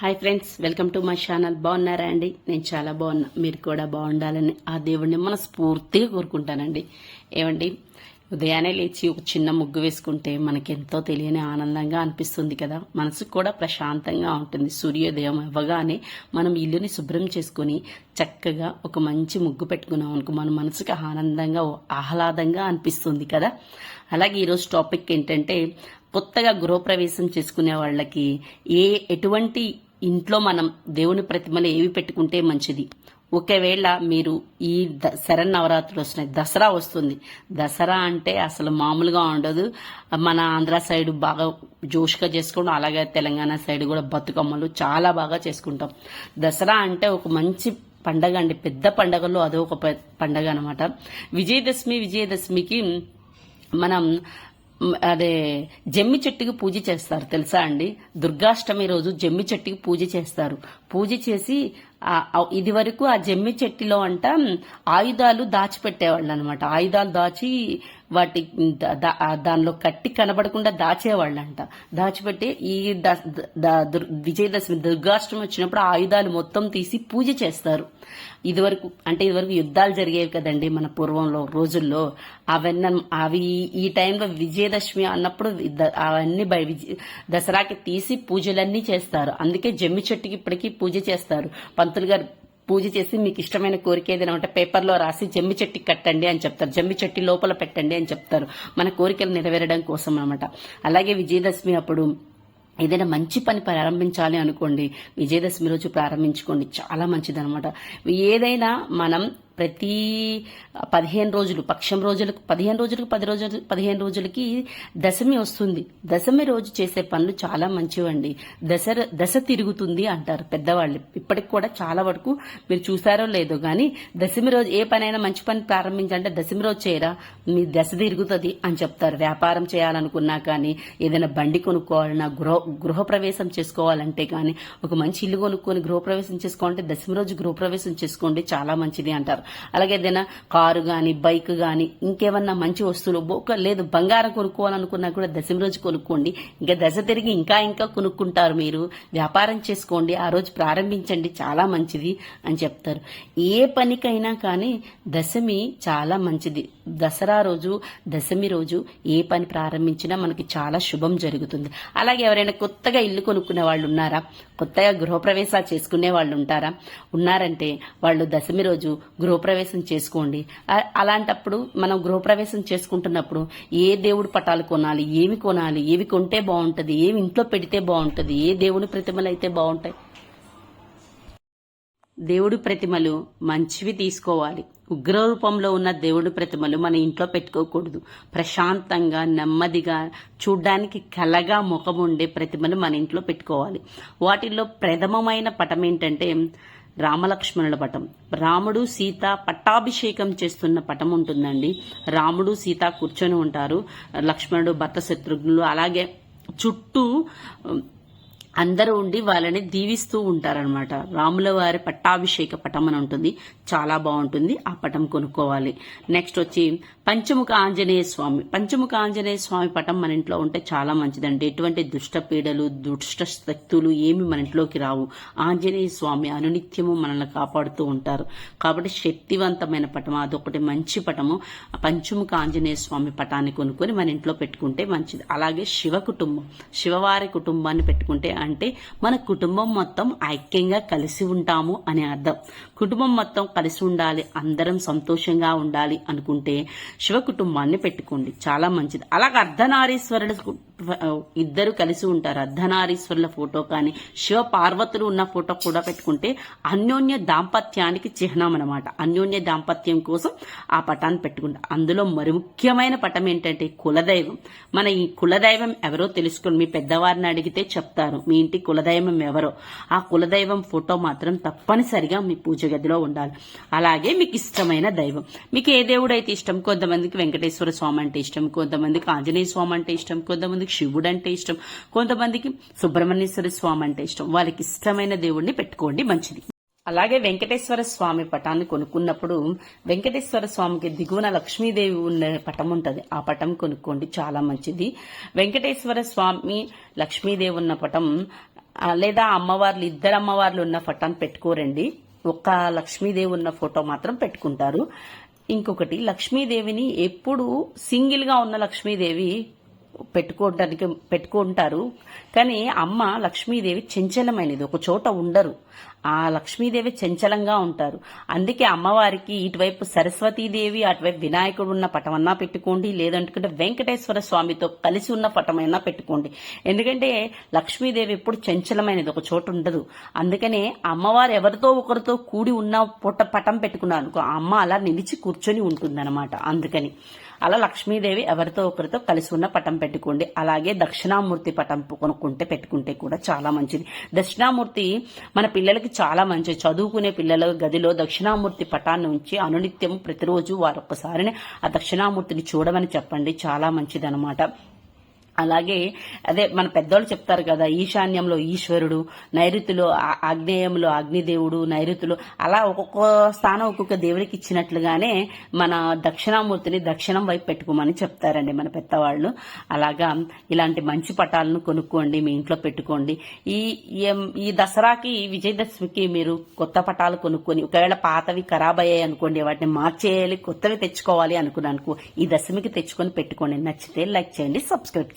Hi friends welcome to my channel బాగున్నారా అండి? నేను చాలా బాగున్నా. మీరు కూడా బాగుండాలని ఆ దేవుడిని మనస్ఫూర్తిగా కోరుకుంటానండి. ఏమండి? ఉదయాన్నే లేచి ఒక చిన్న ముగ్గు వేసుకుంటే మనకెంతో తెలియని ఆనందంగా అనిపిస్తుంది కదా. మనసుకు కూడా ప్రశాంతంగా ఉంటుంది. సూర్యోదయం అవ్వగానే మనం ఇల్లుని శుభ్రం చేసుకుని చక్కగా ఒక మంచి ముగ్గు పెట్టుకున్నాం అనుకో మన మనసుకి ఆనందంగా ఆహ్లాదంగా అనిపిస్తుంది కదా. అలాగే ఈరోజు టాపిక్ ఏంటంటే కొత్తగా గృహప్రవేశం చేసుకునే వాళ్ళకి ఏ ఎటువంటి ఇంట్లో మనం దేవుని ప్రతిమలు ఏవి పెట్టుకుంటే మంచిది? ఒకవేళ మీరు ఈ ద శరణ్ నవరాత్రులు వస్తున్నాయి దసరా వస్తుంది. దసరా అంటే అసలు మామూలుగా ఉండదు. మన ఆంధ్ర సైడ్ బాగా జోష్గా చేసుకుంటాం అలాగే తెలంగాణ సైడ్ కూడా బతుకమ్మలు చాలా బాగా చేసుకుంటాం. దసరా అంటే ఒక మంచి పండగ అండి. పెద్ద పండగలో అదో ఒక పండగ అనమాట విజయదశమి విజయదశమికి మనం అదే జమ్మి చెట్టుకి పూజ చేస్తారు తెలుసా అండి? దుర్గాష్టమి రోజు జమ్మి చెట్టుకి పూజ చేస్తారు. పూజ చేసి ఇది వరకు ఆ జమ్మి చెట్టులో అంట ఆయుధాలు దాచిపెట్టేవాళ్ళు అనమాట ఆయుధాలు దాచి వాటి దానిలో కట్టి కనబడకుండా దాచేవాళ్ళంట. దాచిపెట్టి ఈ విజయదశమి దుర్గాష్టమి వచ్చినప్పుడు ఆయుధాలు మొత్తం తీసి పూజ చేస్తారు. ఇదివరకు అంటే ఇదివరకు యుద్ధాలు జరిగేవి కదండి మన పూర్వంలో రోజుల్లో. అవన్నీ అవి ఈ టైంలో విజయదశమి అన్నప్పుడు అవన్నీ బై విజయ దసరాకి తీసి పూజలన్నీ చేస్తారు. అందుకే జమ్మి చెట్టుకి ఇప్పటికీ పూజ చేస్తారు. పంతులు గారు పూజ చేసి మీకు ఇష్టమైన కోరిక ఏదైనా ఉంటే పేపర్లో రాసి జమ్మి చెట్టి కట్టండి అని చెప్తారు. జమ్మి చెట్టి లోపల పెట్టండి అని చెప్తారు. మన కోరికలు నెరవేరడం కోసం అనమాట అలాగే విజయదశమి అప్పుడు ఏదైనా మంచి పని ప్రారంభించాలి అనుకోండి విజయదశమి రోజు ప్రారంభించుకోండి. చాలా మంచిది అనమాట ఏదైనా మనం ప్రతి పదిహేను రోజులు పక్షం రోజులకు పదిహేను రోజులకు పది రోజులు పదిహేను రోజులకి దశమి వస్తుంది. దశమి రోజు చేసే పనులు చాలా మంచివండి. దశ దశ తిరుగుతుంది అంటారు పెద్దవాళ్ళు. ఇప్పటికి కూడా చాలా వరకు మీరు చూసారో లేదో కానీ దశమి రోజు ఏ పనైనా మంచి పని ప్రారంభించాలంటే దశమి రోజు చేయరా? మీ దశ తిరుగుతుంది అని చెప్తారు. వ్యాపారం చేయాలనుకున్నా కానీ ఏదైనా బండి కొనుక్కోవాలన్నా గృహ గృహప్రవేశం చేసుకోవాలంటే కానీ ఒక మంచి ఇల్లు కొనుక్కొని గృహప్రవేశం చేసుకోవాలంటే దశమి రోజు గృహప్రవేశం చేసుకోండి. చాలా మంచిది అంటారు. అలాగే ఏదైనా కారు కానీ బైక్ కానీ ఇంకేమన్నా మంచి వస్తువులు బొక్క లేదు బంగారం కొనుక్కోవాలనుకున్నా కూడా దశమి రోజు కొనుక్కోండి. ఇంకా దశ తిరిగి ఇంకా ఇంకా కొనుక్కుంటారు మీరు. వ్యాపారం చేసుకోండి. ఆ రోజు ప్రారంభించండి. చాలా మంచిది అని చెప్తారు. ఏ పనికైనా కానీ దశమి చాలా మంచిది. దసరా రోజు దశమి రోజు ఏ పని ప్రారంభించినా మనకి చాలా శుభం జరుగుతుంది. అలాగే ఎవరైనా కొత్తగా ఇల్లు కొనుక్కునే వాళ్ళు ఉన్నారా? కొత్తగా గృహప్రవేశాలు చేసుకునే వాళ్ళు ఉంటారా? ఉన్నారంటే వాళ్ళు దశమి రోజు గృహ గృహప్రవేశం చేసుకోండి. అలాంటప్పుడు మనం గృహప్రవేశం చేసుకుంటున్నప్పుడు ఏ దేవుడు పటాలు కొనాలి ఏమి కొనాలి ఏవి కొంటే బాగుంటుంది ఏమి ఇంట్లో పెడితే బాగుంటుంది ఏ దేవుని ప్రతిమలు అయితే బాగుంటాయి? దేవుడి ప్రతిమలు మంచివి తీసుకోవాలి. ఉగ్ర రూపంలో ఉన్న దేవుడి ప్రతిమలు మన ఇంట్లో పెట్టుకోకూడదు. ప్రశాంతంగా నెమ్మదిగా చూడ్డానికి కలగా ముఖం ఉండే ప్రతిమలు మన ఇంట్లో పెట్టుకోవాలి. వాటిల్లో ప్రథమమైన పటం ఏంటంటే రామలక్ష్మణుల పటం. రాముడు సీత పట్టాభిషేకం చేస్తున్న పటం ఉంటుందండి. రాముడు సీత కూర్చొని ఉంటారు. లక్ష్మణుడు భర్త శత్రుఘ్నులు. అలాగే చుట్టూ అందరూ ఉండి వాళ్ళని దీవిస్తూ ఉంటారనమాట రాముల వారి పట్టాభిషేక పటం అని ఉంటుంది. చాలా బాగుంటుంది. ఆ పటం కొనుక్కోవాలి. నెక్స్ట్ వచ్చి పంచముఖ ఆంజనేయ స్వామి. పంచముఖ ఆంజనేయ స్వామి పటం మన ఇంట్లో ఉంటే చాలా మంచిదండి. ఎటువంటి దుష్ట పీడలు దుష్ట శక్తులు ఏమి మన ఇంట్లోకి రావు. ఆంజనేయ స్వామి అనునిత్యము మనల్ని కాపాడుతూ ఉంటారు. కాబట్టి శక్తివంతమైన పటం. అదొకటి మంచి పటము. పంచముఖ ఆంజనేయ స్వామి పటాన్ని కొనుక్కొని మన ఇంట్లో పెట్టుకుంటే మంచిది. అలాగే శివ కుటుంబం. శివవారి కుటుంబాన్ని పెట్టుకుంటే అంటే మన కుటుంబం మొత్తం ఐక్యంగా కలిసి ఉంటాము అని అర్థం. కుటుంబం మొత్తం కలిసి ఉండాలి అందరం సంతోషంగా ఉండాలి అనుకుంటే శివ కుటుంబాన్ని పెట్టుకోండి. చాలా మంచిది. అలాగే అర్ధనారీశ్వరుడు ఇద్దరు కలిసి ఉంటారు. అర్ధనారీశ్వరుల ఫోటో కానీ శివ పార్వతులు ఉన్న ఫోటో కూడా పెట్టుకుంటే అన్యోన్య దాంపత్యానికి చిహ్నం అనమాట అన్యోన్య దాంపత్యం కోసం ఆ పటాన్ని పెట్టుకుంటాం అందులో మరి ముఖ్యమైన పటం ఏంటంటే కులదైవం. మన ఈ కులదైవం ఎవరో తెలుసుకొని మీ పెద్దవారిని అడిగితే చెప్తారు. మీ ఇంటి కులదైవం ఎవరో. ఆ కులదైవం ఫోటో మాత్రం తప్పనిసరిగా మీ పూజ గదిలో ఉండాలి. అలాగే మీకు ఇష్టమైన దైవం. మీకు ఏ దేవుడు అయితే ఇష్టం? కొంతమందికి వెంకటేశ్వర స్వామి అంటే ఇష్టం. కొంతమందికి ఆంజనేయ స్వామి అంటే ఇష్టం. కొంతమందికి శివుడు అంటే ఇష్టం. కొంతమందికి సుబ్రహ్మణ్యేశ్వర స్వామి అంటే ఇష్టం. వాళ్ళకి ఇష్టమైన దేవుడిని పెట్టుకోండి మంచిది. అలాగే వెంకటేశ్వర స్వామి పటాన్ని కొనుక్కున్నప్పుడు వెంకటేశ్వర స్వామికి దిగువన లక్ష్మీదేవి ఉన్న పటం ఉంటుంది. ఆ పటం కొనుక్కోండి చాలా మంచిది. వెంకటేశ్వర స్వామి లక్ష్మీదేవి ఉన్న పటం లేదా అమ్మవార్లు ఇద్దరు అమ్మవార్లు ఉన్న పటం పెట్టుకోరండి. ఒక్క లక్ష్మీదేవి ఉన్న ఫోటో మాత్రం పెట్టుకుంటారు. ఇంకొకటి లక్ష్మీదేవిని ఎప్పుడు సింగిల్గా ఉన్న లక్ష్మీదేవి పెట్టుకోవడానికి పెట్టుకుంటారు. కానీ అమ్మ లక్ష్మీదేవి చంచలమైనది. ఒక చోట ఉండరు. ఆ లక్ష్మీదేవి చంచలంగా ఉంటారు. అందుకే అమ్మవారికి ఇటువైపు సరస్వతీదేవి అటువైపు వినాయకుడు ఉన్న పటమన్నా పెట్టుకోండి లేదంటే వెంకటేశ్వర స్వామితో కలిసి ఉన్న పటమైనా పెట్టుకోండి. ఎందుకంటే లక్ష్మీదేవి ఎప్పుడు చంచలమైనది ఒక చోటు ఉండదు. అందుకనే అమ్మవారు ఎవరితో ఒకరితో కూడి ఉన్న పుట్ట పటం పెట్టుకున్నారు అనుకో ఆ అమ్మ అలా నిలిచి కూర్చొని ఉంటుందన్నమాట. అందుకని అలా లక్ష్మీదేవి ఎవరితో ఒకరితో కలిసి ఉన్న పటం పెట్టుకోండి. అలాగే దక్షిణామూర్తి పటం కొనుక్కుంటే పెట్టుకుంటే కూడా చాలా మంచిది. దక్షిణామూర్తి మన పిల్లలకి చాలా మంచిది చదువుకునే పిల్లల గదిలో దక్షిణామూర్తి పటాన్ని ఉంచి అనునిత్యం ప్రతిరోజు వారొక్కసారిని ఆ దక్షిణామూర్తిని చూడమని చెప్పండి. చాలా మంచిదనమాట అలాగే అదే మన పెద్దోళ్ళు చెప్తారు కదా ఈశాన్యంలో ఈశ్వరుడు నైరుతిలో ఆగ్నేయంలో అగ్నిదేవుడు నైరుతిలో అలా ఒక్కొక్క స్థానం ఒక్కొక్క దేవుడికి ఇచ్చినట్లుగానే మన దక్షిణామూర్తిని దక్షిణం వైపు పెట్టుకోమని చెప్తారండి మన పెద్దవాళ్ళు. అలాగా ఇలాంటి మంచి పటాలను కొనుక్కోండి మీ ఇంట్లో పెట్టుకోండి. ఈ ఈ- ఈ దసరాకి విజయదశమికి మీరు కొత్త పటాలు కొనుక్కొని ఒకవేళ పాతవి ఖరాబ్ అయ్యాయి అనుకోండి వాటిని మార్చేయాలి కొత్తవి తెచ్చుకోవాలి అనుకున్నాను ఈ దశమికి తెచ్చుకొని పెట్టుకోండి. నచ్చితే లైక్ చేయండి సబ్స్క్రైబ్ చేయండి.